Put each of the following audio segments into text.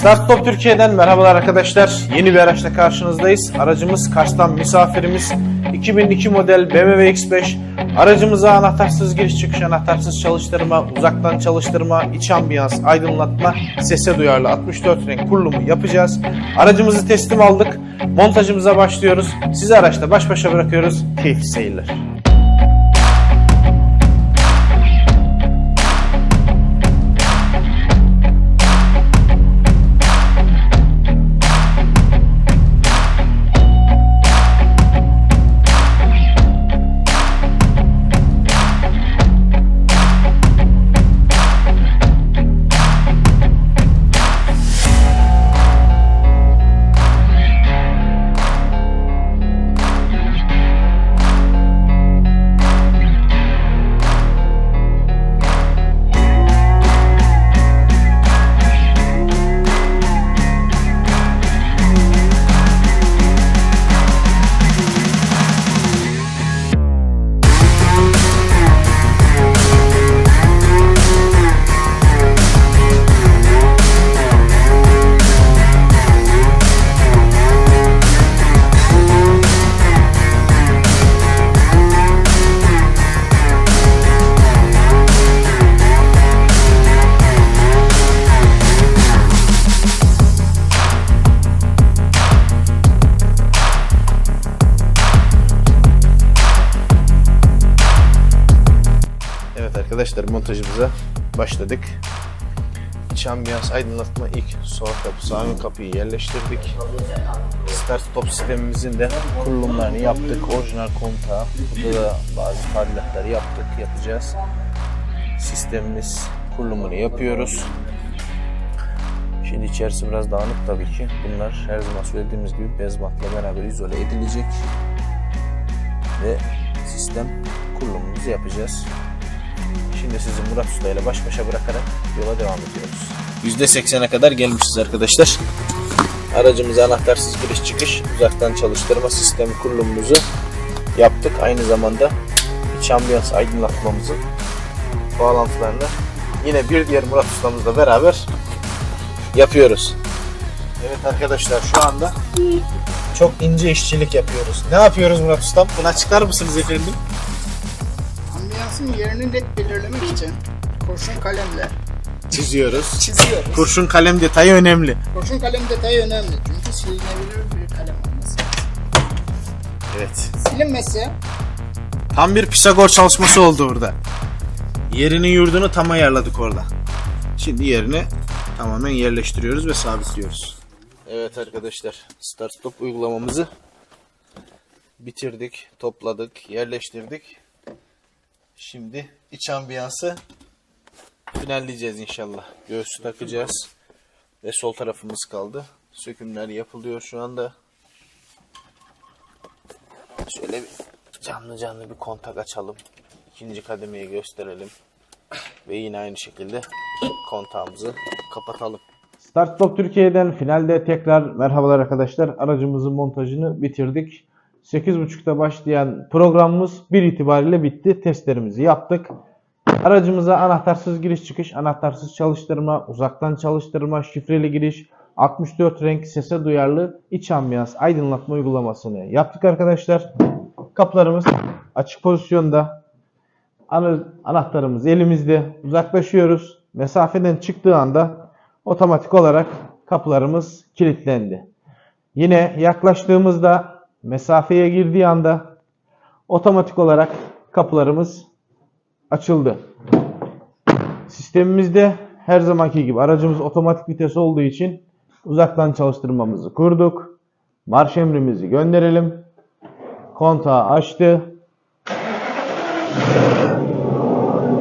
Start Top Türkiye'den merhabalar arkadaşlar. Yeni bir araçla karşınızdayız. Aracımız Kars'tan misafirimiz. 2002 model BMW X5. Aracımıza anahtarsız giriş çıkış, anahtarsız çalıştırma, uzaktan çalıştırma, iç ambiyans, aydınlatma, sese duyarlı 64 renk kurulumu yapacağız. Aracımızı teslim aldık. Montajımıza başlıyoruz. Sizi araçta baş başa bırakıyoruz. Keyifli seyirler. Arkadaşlar montajımıza başladık. İç ambiyans aydınlatma ilk sol kapı sağ ön kapıyı yerleştirdik. Start stop sistemimizin de kurulumlarını yaptık. Orijinal kontağı. Burada da bazı tadilatları yaptık, yapacağız. Sistemimiz kurulumunu yapıyoruz. Şimdi içerisi biraz dağınık tabii ki. Bunlar her zaman söylediğimiz gibi bezmatla beraber izole edilecek. Ve sistem kurulumumuzu yapacağız. Şimdi sizi Murat Usta ile baş başa bırakarak yola devam ediyoruz. %80'e kadar gelmişiz arkadaşlar. Aracımıza anahtarsız giriş çıkış uzaktan çalıştırma sistemi kurulumumuzu yaptık. Aynı zamanda iç ambiyans aydınlatmamızın bağlantılarını yine bir diğer Murat Usta'mızla beraber yapıyoruz. Evet arkadaşlar şu anda çok ince işçilik yapıyoruz. Ne yapıyoruz Murat Ustam? Bunu açıklar mısınız efendim? Ambiyansın yerini net belirlemek için kurşun kalemle Çiziyoruz. çiziyoruz. Kurşun kalem detayı önemli. Kurşun kalem detayı önemli çünkü silinebilir bir kalem olması. Evet. Silinmezse Tam bir Pisagor çalışması oldu orada. Yerini yurdunu tam ayarladık orada. Şimdi yerini tamamen yerleştiriyoruz ve sabitliyoruz. Evet arkadaşlar start stop uygulamamızı bitirdik, topladık, yerleştirdik. Şimdi iç ambiyansı finalleyeceğiz inşallah. Göğsü takacağız ve sol tarafımız kaldı. Sökümler yapılıyor şu anda. Şöyle bir canlı canlı bir kontak açalım. İkinci kademeyi gösterelim. Ve yine aynı şekilde kontağımızı kapatalım. Start Stop Türkiye'den finalde tekrar merhabalar arkadaşlar. Aracımızın montajını bitirdik. 8.30'da başlayan programımız bir itibariyle bitti. Testlerimizi yaptık. Aracımıza anahtarsız giriş çıkış, anahtarsız çalıştırma, uzaktan çalıştırma, şifreli giriş, 64 renk sese duyarlı iç ambiyans aydınlatma uygulamasını yaptık arkadaşlar. Kapılarımız açık pozisyonda. Ana- Anahtarımız elimizde. Uzaklaşıyoruz. Mesafeden çıktığı anda otomatik olarak kapılarımız kilitlendi. Yine yaklaştığımızda mesafeye girdiği anda otomatik olarak kapılarımız açıldı. Sistemimizde her zamanki gibi aracımız otomatik vites olduğu için uzaktan çalıştırmamızı kurduk. Marş emrimizi gönderelim. Kontağı açtı.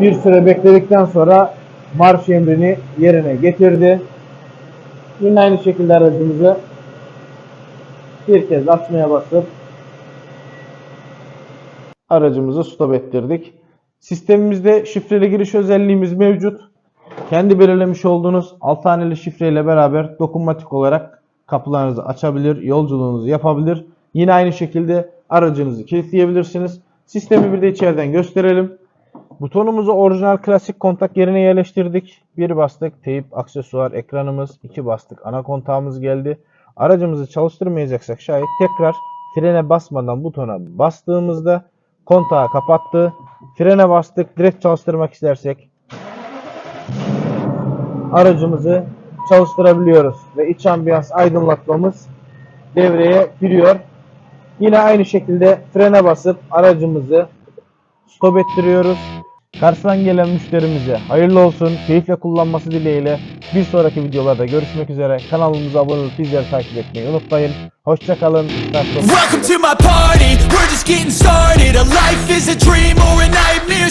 Bir süre bekledikten sonra marş emrini yerine getirdi. Yine aynı şekilde aracımızı bir kez açmaya basıp aracımızı stop ettirdik. Sistemimizde şifreli giriş özelliğimiz mevcut. Kendi belirlemiş olduğunuz 6 haneli şifreyle beraber dokunmatik olarak kapılarınızı açabilir, yolculuğunuzu yapabilir. Yine aynı şekilde aracınızı kilitleyebilirsiniz. Sistemi bir de içeriden gösterelim. Butonumuzu orijinal klasik kontak yerine yerleştirdik. Bir bastık teyip aksesuar ekranımız. iki bastık ana kontağımız geldi. Aracımızı çalıştırmayacaksak şayet tekrar frene basmadan butona bastığımızda kontağı kapattı. Frene bastık direkt çalıştırmak istersek aracımızı çalıştırabiliyoruz. Ve iç ambiyans aydınlatmamız devreye giriyor. Yine aynı şekilde frene basıp aracımızı stop ettiriyoruz. Karşıdan gelen müşterimize hayırlı olsun, keyifle kullanması dileğiyle bir sonraki videolarda görüşmek üzere. Kanalımıza abone olup bizleri takip etmeyi unutmayın. Hoşçakalın. Welcome to my party, we're just getting started A life is a dream or a nightmare